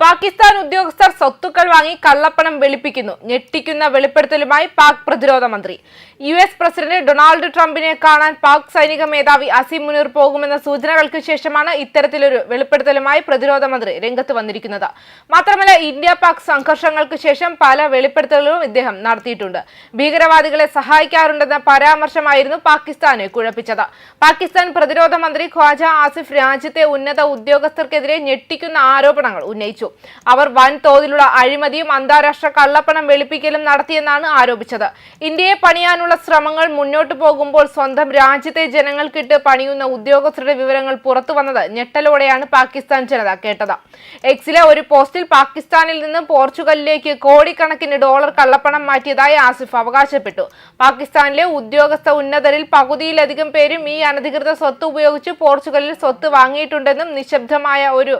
പാകിസ്ഥാൻ ഉദ്യോഗസ്ഥർ സ്വത്തുക്കൾ വാങ്ങി കള്ളപ്പണം വെളുപ്പിക്കുന്നു. ഞെട്ടിക്കുന്ന വെളിപ്പെടുത്തലുമായി പാക് പ്രതിരോധ മന്ത്രി. യു എസ് പ്രസിഡന്റ് ഡൊണാൾഡ് ട്രംപിനെ കാണാൻ പാക് സൈനിക മേധാവി അസിം മുനീർ പോകുമെന്ന സൂചനകൾക്ക് ശേഷമാണ് ഇത്തരത്തിലൊരു വെളിപ്പെടുത്തലുമായി പ്രതിരോധ മന്ത്രി രംഗത്ത് വന്നിരിക്കുന്നത്. മാത്രമല്ല ഇന്ത്യ പാക് സംഘർഷങ്ങൾക്ക് ശേഷം പല വെളിപ്പെടുത്തലുകളും ഇദ്ദേഹം നടത്തിയിട്ടുണ്ട്. ഭീകരവാദികളെ സഹായിക്കാറുണ്ടെന്ന പരാമർശമായിരുന്നു പാകിസ്ഥാനെ കുഴപ്പിച്ചത്. പാകിസ്ഥാൻ പ്രതിരോധ മന്ത്രി ഖ്വാജ ആസിഫ് രാജ്യത്തെ ഉന്നത ഉദ്യോഗസ്ഥർക്കെതിരെ ഞെട്ടിക്കുന്ന ആരോപണങ്ങൾ ഉന്നയിച്ചു. അവർ വൻതോതിലുള്ള അഴിമതിയും അന്താരാഷ്ട്ര കള്ളപ്പണം വെളുപ്പിക്കലും നടത്തിയെന്നാണ് ആരോപിച്ചത്. ഇന്ത്യയെ പണിയാനുള്ള ശ്രമങ്ങൾ മുന്നോട്ടു പോകുമ്പോൾ സ്വന്തം രാജ്യത്തെ ജനങ്ങൾക്കിട്ട് പണിയുന്ന ഉദ്യോഗസ്ഥരുടെ വിവരങ്ങൾ പുറത്തു വന്നത് ഞെട്ടലോടെയാണ് പാകിസ്ഥാൻ ജനത കേട്ടത്. എക്സിലെ ഒരു പോസ്റ്റിൽ പാകിസ്ഥാനിൽ നിന്ന് പോർച്ചുഗലിലേക്ക് കോടിക്കണക്കിന് ഡോളർ കള്ളപ്പണം മാറ്റിയതായി ആസിഫ് അവകാശപ്പെട്ടു. പാകിസ്ഥാനിലെ ഉദ്യോഗസ്ഥ ഉന്നതരിൽ പകുതിയിലധികം പേരും ഈ അനധികൃത സ്വത്ത് ഉപയോഗിച്ച് പോർച്ചുഗലിൽ സ്വത്ത് വാങ്ങിയിട്ടുണ്ടെന്നും നിശബ്ദമായ ഒരു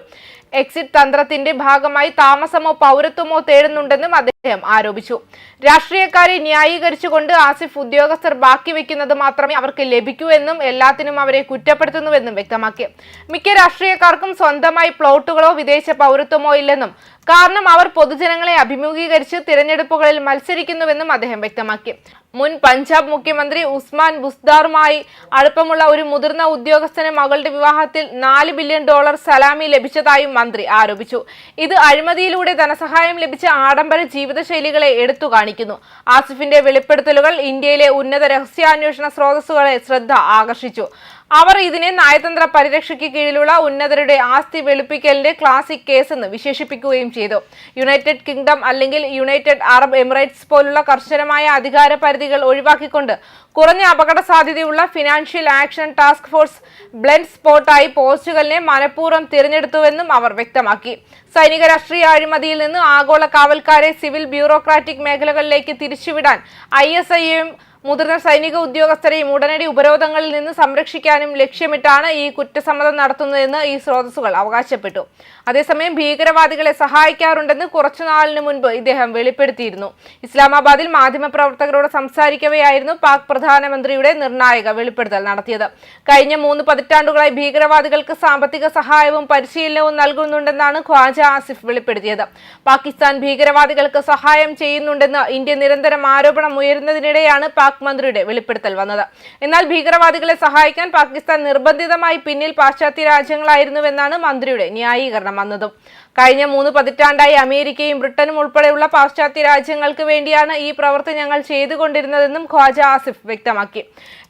എക്സിറ്റ് തന്ത്രത്തിന്റെ ഭാഗമായി താമസമോ പൗരത്വമോ തേടുന്നുണ്ടെന്നും അദ്ദേഹം ആരോപിച്ചു. രാഷ്ട്രീയക്കാരെ ന്യായീകരിച്ചുകൊണ്ട് ആസിഫ് ഉദ്യോഗസ്ഥർ ബാക്കി വെക്കുന്നത് മാത്രമേ അവർക്ക് ലഭിക്കൂ എന്നും എല്ലാത്തിനും അവരെ കുറ്റപ്പെടുത്തുന്നുവെന്നും വ്യക്തമാക്കി. മിക്ക രാഷ്ട്രീയക്കാർക്കും സ്വന്തമായി പ്ലോട്ടുകളോ വിദേശ പൗരത്വമോ ഇല്ലെന്നും കാരണം അവർ പൊതുജനങ്ങളെ അഭിമുഖീകരിച്ച് തിരഞ്ഞെടുപ്പുകളിൽ മത്സരിക്കുന്നുവെന്നും അദ്ദേഹം വ്യക്തമാക്കി. മുൻ പഞ്ചാബ് മുഖ്യമന്ത്രി ഉസ്മാൻ ബുസ്ദാറുമായി അടുപ്പമുള്ള ഒരു മുതിർന്ന ഉദ്യോഗസ്ഥന് മകളുടെ വിവാഹത്തിൽ നാല് ബില്യൺ ഡോളർ സലാമി ലഭിച്ചതായും മന്ത്രി ആരോപിച്ചു. ഇത് അഴിമതിയിലൂടെ ധനസഹായം ലഭിച്ച ആഡംബര ജീവിതശൈലികളെ എടുത്തു കാണിക്കുന്നു. ആസിഫിന്റെ വെളിപ്പെടുത്തലുകൾ ഇന്ത്യയിലെ ഉന്നത രഹസ്യാന്വേഷണ സ്രോതസ്സുകളെ ശ്രദ്ധ ആകർഷിച്ചു. അവർ ഇതിനെ നയതന്ത്ര പരിരക്ഷയ്ക്ക് കീഴിലുള്ള ഉന്നതരുടെ ആസ്തി വെളുപ്പിക്കലിന്റെ ക്ലാസിക് കേസ് എന്ന് വിശേഷിപ്പിക്കുകയും ചെയ്തു. യുണൈറ്റഡ് കിങ്ഡം അല്ലെങ്കിൽ യുണൈറ്റഡ് അറബ് എമിറേറ്റ്സ് പോലുള്ള കർശനമായ അധികാര പരിധികൾ ഒഴിവാക്കിക്കൊണ്ട് കുറഞ്ഞ അപകട സാധ്യതയുള്ള financial action task force blind സ്പോട്ടായി പോർച്ചുഗലിനെ മനഃപൂർവം തിരഞ്ഞെടുത്തുവെന്നും അവർ വ്യക്തമാക്കി. സൈനിക രാഷ്ട്രീയ അഴിമതിയിൽ നിന്ന് ആഗോള കാവൽക്കാരെ സിവിൽ ബ്യൂറോക്രാറ്റിക് മേഖലകളിലേക്ക് തിരിച്ചുവിടാൻ ഐ എസ് ഐയും മുതിർന്ന സൈനിക ഉദ്യോഗസ്ഥരെയും ഉടനടി ഉപരോധങ്ങളിൽ നിന്ന് സംരക്ഷിക്കാനും ലക്ഷ്യമിട്ടാണ് ഈ കുറ്റസമ്മതം നടത്തുന്നതെന്ന് ഈ സ്രോതസ്സുകൾ അവകാശപ്പെട്ടു. അതേസമയം ഭീകരവാദികളെ സഹായിക്കാറുണ്ടെന്ന് കുറച്ചുനാളിന് മുൻപ് ഇദ്ദേഹം വെളിപ്പെടുത്തിയിരുന്നു. ഇസ്ലാമാബാദിൽ മാധ്യമപ്രവർത്തകരോട് സംസാരിക്കവെയായിരുന്നു പാക് പ്രധാനമന്ത്രിയുടെ നിർണായക വെളിപ്പെടുത്തൽ നടത്തിയത്. കഴിഞ്ഞ മൂന്ന് പതിറ്റാണ്ടുകളായി ഭീകരവാദികൾക്ക് സാമ്പത്തിക സഹായവും പരിശീലനവും നൽകുന്നുണ്ടെന്നാണ് ഖ്വാജ ആസിഫ് വെളിപ്പെടുത്തിയത്. പാകിസ്ഥാൻ ഭീകരവാദികൾക്ക് സഹായം ചെയ്യുന്നുണ്ടെന്ന് ഇന്ത്യ നിരന്തരം ആരോപണം ഉയരുന്നതിനിടെയാണ് മന്ത്രിയുടെ വെളിപ്പെടുത്തൽ വന്നത്. എന്നാൽ ഭീകരവാദികളെ സഹായിക്കാൻ പാകിസ്ഥാൻ നിർബന്ധിതമായി പിന്നിൽ പാശ്ചാത്യ രാജ്യങ്ങളായിരുന്നുവെന്നാണ് മന്ത്രിയുടെ ന്യായീകരണം വന്നതും. കഴിഞ്ഞ മൂന്ന് പതിറ്റാണ്ടായി അമേരിക്കയും ബ്രിട്ടനും ഉൾപ്പെടെയുള്ള പാശ്ചാത്യ രാജ്യങ്ങൾക്ക് വേണ്ടിയാണ് ഈ പ്രവൃത്തി ഞങ്ങൾ ചെയ്തുകൊണ്ടിരുന്നതെന്നും ഖ്വാജ ആസിഫ് വ്യക്തമാക്കി.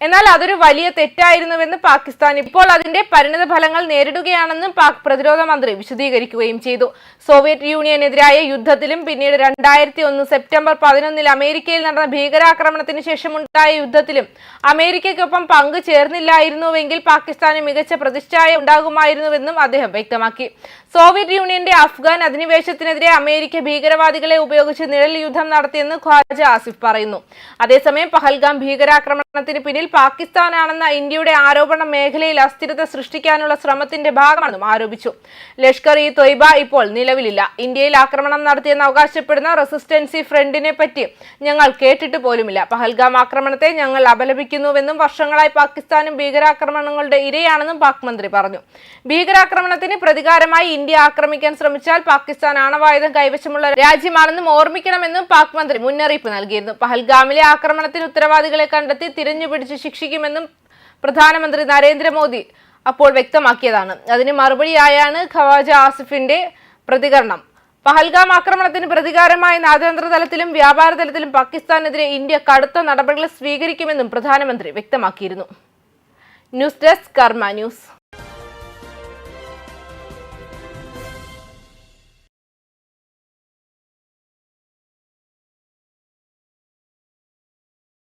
എന്നാൽ അതൊരു വലിയ തെറ്റായിരുന്നുവെന്ന് പാകിസ്ഥാൻ ഇപ്പോൾ അതിന്റെ പരിണിത ഫലങ്ങൾ നേരിടുകയാണെന്നും പാക് പ്രതിരോധ മന്ത്രി വിശദീകരിക്കുകയും ചെയ്തു. സോവിയറ്റ് യൂണിയനെതിരായ യുദ്ധത്തിലും പിന്നീട് രണ്ടായിരത്തി ഒന്ന് സെപ്റ്റംബർ പതിനൊന്നിൽ അമേരിക്കയിൽ നടന്ന ഭീകരാക്രമണത്തിന് ശേഷമുണ്ടായ യുദ്ധത്തിലും അമേരിക്കയ്ക്കൊപ്പം പങ്കു ചേർന്നില്ലായിരുന്നുവെങ്കിൽ പാകിസ്ഥാന് മികച്ച പ്രതിഷ്ഠായ ഉണ്ടാകുമായിരുന്നുവെന്നും അദ്ദേഹം വ്യക്തമാക്കി. സോവിയറ്റ് യൂണിയന്റെ അഫ്ഗാൻ അധിനിവേശത്തിനെതിരെ അമേരിക്ക ഭീകരവാദികളെ ഉപയോഗിച്ച് നിഴൽ യുദ്ധം നടത്തിയെന്ന് ഖ്വാജ ആസിഫ് പറയുന്നു. അതേസമയം പഹൽഗാം ഭീകരാക്രമണത്തിന് പിന്നിൽ പാകിസ്ഥാനാണെന്ന ഇന്ത്യയുടെ ആരോപണം മേഖലയിൽ അസ്ഥിരത സൃഷ്ടിക്കാനുള്ള ശ്രമത്തിന്റെ ഭാഗമാണെന്നും ആരോപിച്ചു. ലഷ്കർ ഇ തൊയ്ബ ഇപ്പോൾ നിലവിലില്ല. ഇന്ത്യയിൽ ആക്രമണം നടത്തിയെന്ന് അവകാശപ്പെടുന്ന റെസിസ്റ്റൻസി ഫ്രണ്ടിനെ പറ്റി ഞങ്ങൾ കേട്ടിട്ട് പോലുമില്ല. പഹൽഗാം ആക്രമണത്തെ ഞങ്ങൾ അപലപിക്കുന്നുവെന്നും വർഷങ്ങളായി പാകിസ്ഥാനും ഭീകരാക്രമണങ്ങളുടെ ഇരയാണെന്നും പാക് മന്ത്രി പറഞ്ഞു. ഭീകരാക്രമണത്തിന് പ്രതികാരമായി ഇന്ത്യ ആക്രമിക്കാൻ ശ്രമിച്ചാൽ പാകിസ്ഥാൻ ആണവായുധം കൈവശമുള്ള രാജ്യമാണെന്നും ഓർമ്മിക്കണമെന്നും പാക് മന്ത്രി മുന്നറിയിപ്പ് നൽകിയിരുന്നു. പഹൽഗാമിലെ ആക്രമണത്തിന് ഉത്തരവാദികളെ കണ്ടെത്തി തിരഞ്ഞുപിടിച്ച് ശിക്ഷിക്കുമെന്നും പ്രധാനമന്ത്രി നരേന്ദ്രമോദി അപ്പോൾ വ്യക്തമാക്കിയതാണ്. അതിന് മറുപടിയായാണ് ഖവാജ ആസിഫിന്റെ പ്രതികരണം. പഹൽഗാം ആക്രമണത്തിന് പ്രതികാരമായി നയതന്ത്ര തലത്തിലും വ്യാപാര തലത്തിലും പാകിസ്ഥാനെതിരെ ഇന്ത്യ കടുത്ത നടപടികൾ സ്വീകരിക്കുമെന്നും പ്രധാനമന്ത്രി വ്യക്തമാക്കിയിരുന്നു. News desk Karma news.